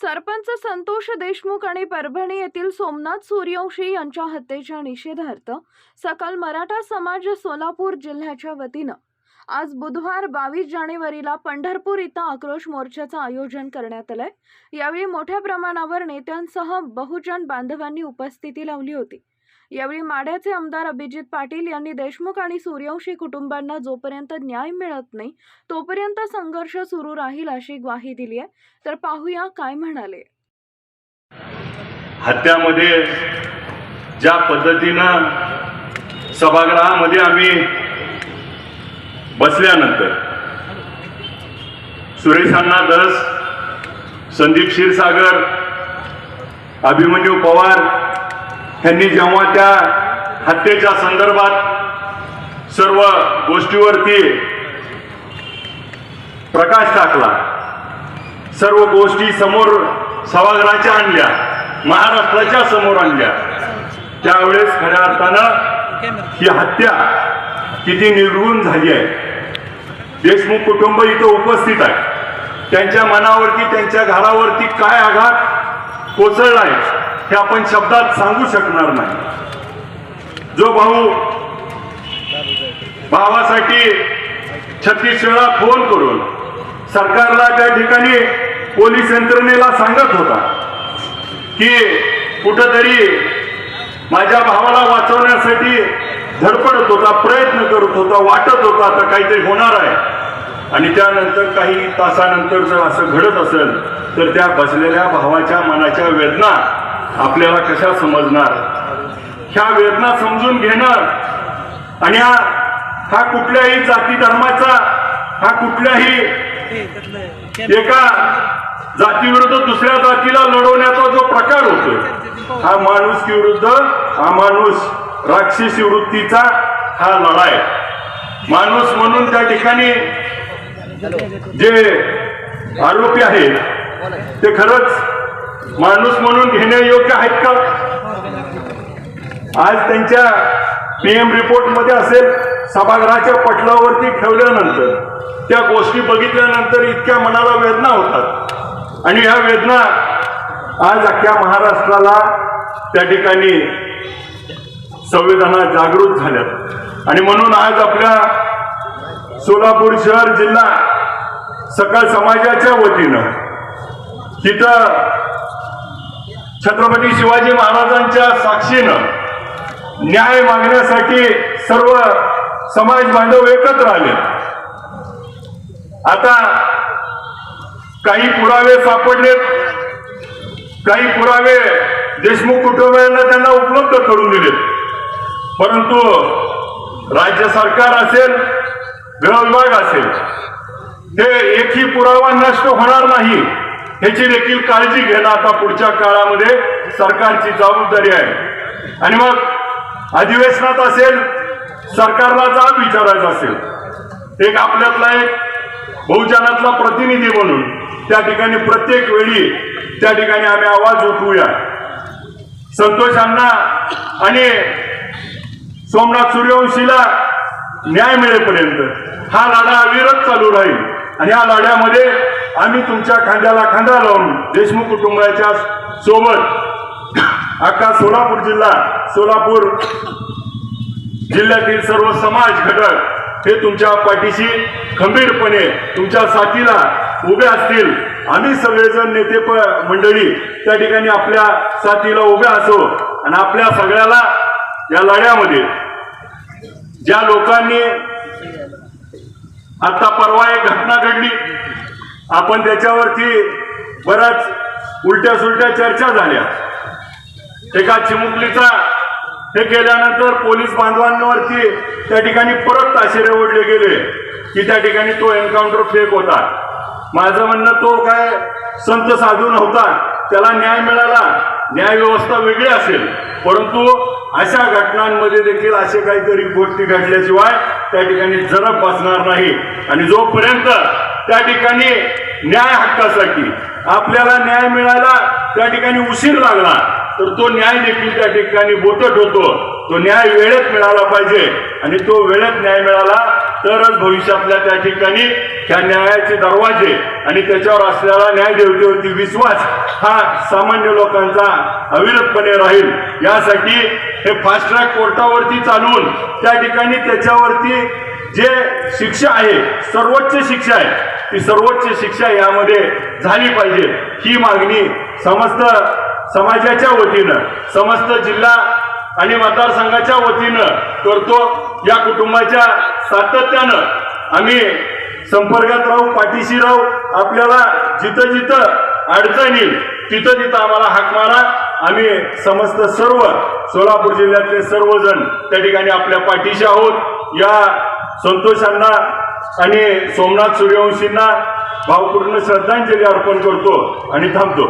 सरपंच संतोष देशमुख आणि परभणी येथील सोमनाथ सूर्यवंशी यांच्या हत्येच्या निषेधार्थ सकल मराठा समाज सोलापूर जिल्ह्याच्या वतीनं आज बुधवार बावीस जानेवारीला पंढरपूर इथं आक्रोश मोर्चाचं आयोजन करण्यात आलंय. यावेळी मोठ्या प्रमाणावर नेत्यांसह बहुजन बांधवांनी उपस्थिती लावली होती. यावेळी माढ्याचे आमदार अभिजित पाटील यांनी देशमुख आणि सूर्यवंशी कुटुंबांना जोपर्यंत न्याय मिळत नाही तोपर्यंत संघर्ष सुरू राहील अशी ग्वाही दिली आहे. तर पाहूया काय म्हणाले. हत्यामध्ये ज्या पद्धतीनं सभागृहामध्ये आम्ही बसल्यानंतर सुरेशांना दस संदीप क्षीरसागर अभिमन्यू पवार यांनी जेव्हा त्या हत्येच्या संदर्भात सर्व गोष्टीवरती प्रकाश टाकला सर्व गोष्टी समोर सभागृहाच्या आणल्या महाराष्ट्राच्या समोर आणल्या त्यावेळेस खऱ्या अर्थानं ही हत्या किती निर्गुण झाली आहे. देशमुख कुटुंब इथं उपस्थित आहे. त्यांच्या मनावरती त्यांच्या घरावरती काय आघात कोसळलाय हे आपण शब्दात सांगू शकणार नाही. जो भाऊ भावासाठी छत्तीस वेळा फोन करून सरकारला त्या ठिकाणी पोलीस यंत्रणेला सांगत होता की कुठंतरी माझ्या भावाला वाचवण्यासाठी धडपडत होता प्रयत्न करत होता वाटत होता आता काहीतरी होणार आहे. आणि त्यानंतर काही तासानंतर जर असं घडत असेल तर त्या बसलेल्या भावाच्या मनाच्या वेदना आपल्याला कशा समजणार? ह्या वेदना समजून घेणं आणि हा हा कुठल्याही जाती धर्माचा हा कुठल्याही एका जातीविरुद्ध दुसऱ्या जातीला लढवण्याचा जो प्रकार होतो हा माणूस विरुद्ध हा माणूस राक्षसी वृत्तीचा हा लढाय माणूस म्हणून त्या ठिकाणी जे आरोपी आहेत ते खरंच माणूस म्हणून घेणे योग्य आहेत का? आज त्यांच्या पीएम रिपोर्टमध्ये असेल सभागृहाच्या पटलावरती ठेवल्यानंतर त्या गोष्टी बघितल्यानंतर इतक्या मनाला वेदना होतात. आणि ह्या वेदना आज अख्ख्या महाराष्ट्राला त्या ठिकाणी संवेदना जागृत झाल्यात. आणि म्हणून आज आपल्या सोलापूर शहर जिल्हा सकाळ समाजाच्या वतीनं तिथं छत्रपती शिवाजी महाराजांच्या साक्षीनं न्याय मागण्यासाठी सर्व समाज बांधव एकत्र आले. आता काही पुरावे सापडलेत. काही पुरावे देशमुख कुटुंबियांना त्यांना उपलब्ध करून दिलेत. परंतु राज्य सरकार असेल गृह विभाग असेल ते एकही पुरावा नष्ट होणार नाही. ह्याची देखील काळजी घेणं आता पुढच्या काळामध्ये सरकारची जबाबदारी आहे. आणि मग अधिवेशनात असेल सरकारला जाब विचारायचा असेल. एक आपल्यातला एक बहुजनातला प्रतिनिधी म्हणून त्या ठिकाणी प्रत्येक वेळी त्या ठिकाणी आम्ही आवाज उठवूया. संतोषांना आणि सोमनाथ सूर्यवंशीला न्याय मिळेपर्यंत हा लढा अविरत चालू राहील. आणि या लढ्यामध्ये आम्ही तुमच्या खांद्याला खांदा लावून देशमुख कुटुंबाच्या सोबत अख्खा सोलापूर जिल्हा सोलापूर जिल्ह्यातील सर्व समाज घटक हे तुमच्या पाठीशी खंबीरपणे तुमच्या साथीला उभे असतील. आम्ही सगळेजण नेते प- मंडळी त्या ठिकाणी आपल्या साथीला उभे असो आणि आपल्या सगळ्याला या लढ्यामध्ये ज्या लोकांनी आता परवा एक घटना घडली. आपण त्याच्यावरती बऱ्याच उलट्या सुलट्या चर्चा झाल्या. एका चिमुकलीचा हे केल्यानंतर पोलीस बांधवांवरती त्या ठिकाणी परत ताशेरे ओढले गेले की त्या ठिकाणी तो एन्काउंटर फेक होता. माझं म्हणणं तो काय संत साधू नव्हता त्याला न्याय मिळाला. न्यायव्यवस्था वेगळी असेल. परंतु अशा घटनांमध्ये देखील असे काहीतरी गोष्टी घडल्याशिवाय त्या ठिकाणी जरब बसणार नाही. आणि जोपर्यंत त्या ठिकाणी न्याय हक्कासाठी आपल्याला न्याय मिळायला त्या ठिकाणी उशीर लागला तर तो न्याय देखील त्या ठिकाणी बोटट होतो तो न्याय वेळेत मिळाला पाहिजे आणि तो वेळेत न्याय मिळाला तरच भविष्यातल्या त्या ठिकाणी ह्या न्यायाचे दरवाजे आणि त्याच्यावर असलेला न्याय देवतेवरती विश्वास हा सामान्य लोकांचा अविरतपणे राहील. यासाठी हे फास्ट ट्रॅक कोर्टावरती चालवून त्या ठिकाणी त्याच्यावरती जे शिक्षा आहे सर्वोच्च शिक्षा आहे ती सर्वोच्च शिक्षा यामध्ये झाली पाहिजे. ही मागणी समस्त समाजाच्या वतीनं समस्त जिल्हा आणि मतदारसंघाच्या वतीनं करतो. या कुटुंबाच्या सातत्यानं आम्ही संपर्कात राहू पाठीशी राहू आपल्याला जिथं जिथं अडचण येईल तिथं तिथं आम्हाला हाक मारा. आम्ही समस्त सर्व सोलापूर जिल्ह्यातले सर्वजण त्या ठिकाणी आपल्या पाठीशी आहोत. या संतोषांना आणि सोमनाथ सूर्यवंशींना भावपूर्ण श्रद्धांजली अर्पण करतो आणि थांबतो.